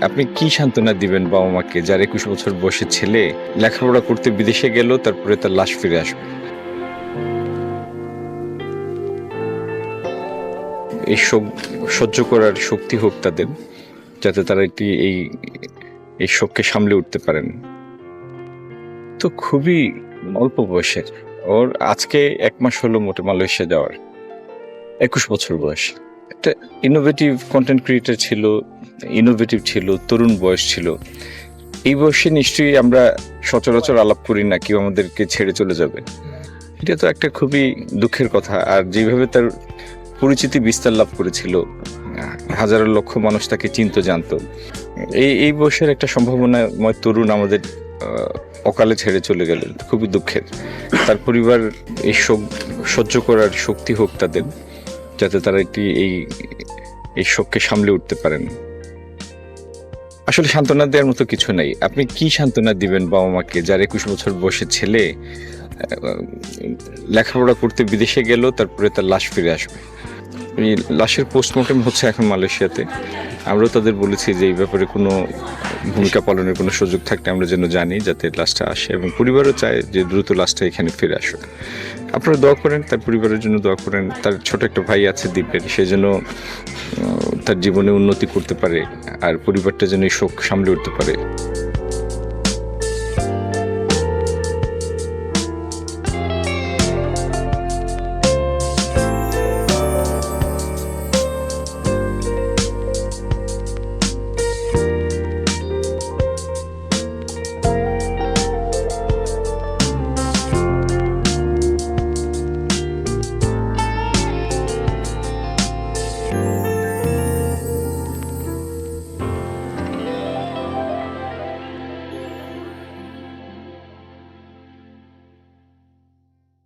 আপনি কি সান্ত্বনা দিবেন বাবা মাকে? যার একুশ বছর বয়সের ছেলে লেখাপড়া করতে বিদেশে গেল, তারপরে তার লাশ ফিরে আসবে। এই শোক সহ্য করার শক্তি হোক তাদের, যাতে তারা একটি এই এই শোককে সামলে উঠতে পারেন। তো খুবই অল্প বয়সের। ওর আজকে এক মাস হলো মোটে মালয়েশিয়া যাওয়ার। একুশ বছর বয়স। একটা ইনোভেটিভ কন্টেন্ট ক্রিয়েটার ছিল ইনোভেটিভ ছিল, তরুণ বয়স ছিল। এই বয়সে নিশ্চয়ই আমরা সচরাচর আলাপ করি না কেউ আমাদেরকে ছেড়ে চলে যাবে। এটা তো একটা খুবই দুঃখের কথা। আর যেভাবে তার পরিচিতি বিস্তার লাভ করেছিল, হাজারো লক্ষ মানুষ তাকে চিনতো, জানতো। এই এই বয়সের একটা সম্ভাবনাময় তরুণ আমাদের অকালে ছেড়ে চলে গেলেন খুবই দুঃখের। তার পরিবার এই শোক, সহ্য করার শক্তি হোক তাদের। যাতে তারা একটি এই এই শোককে সামলে উঠতে পারেন। আসলে সান্ত্বনা দেওয়ার মতো কিছু নাই। আপনি কি সান্ত্বনা দিবেন বাবা মাকে? যার একুশ বছর বসে ছেলে লেখাপড়া করতে বিদেশে গেল, তারপরে তার লাশ ফিরে আসবে। লাশের পোস্টমর্টম হচ্ছে এখন মালয়েশিয়াতে। আমরাও তাদের বলেছি যে এই ব্যাপারে কোনো ভূমিকা পালনের কোনো সুযোগ থাকলে আমরা যেন জানি যাতে লাশটা আসে এবং পরিবারও চায় যে দ্রুত লাশটা এখানে ফিরে আসুক। আপনারা দোয়া করেন, তার পরিবারের জন্য দোয়া করেন। তার ছোট একটা ভাই আছে দ্বীপের সে যেন তার জীবনে উন্নতি করতে পারে আর পরিবারটা যেন এই শোক সামলে উঠতে পারে।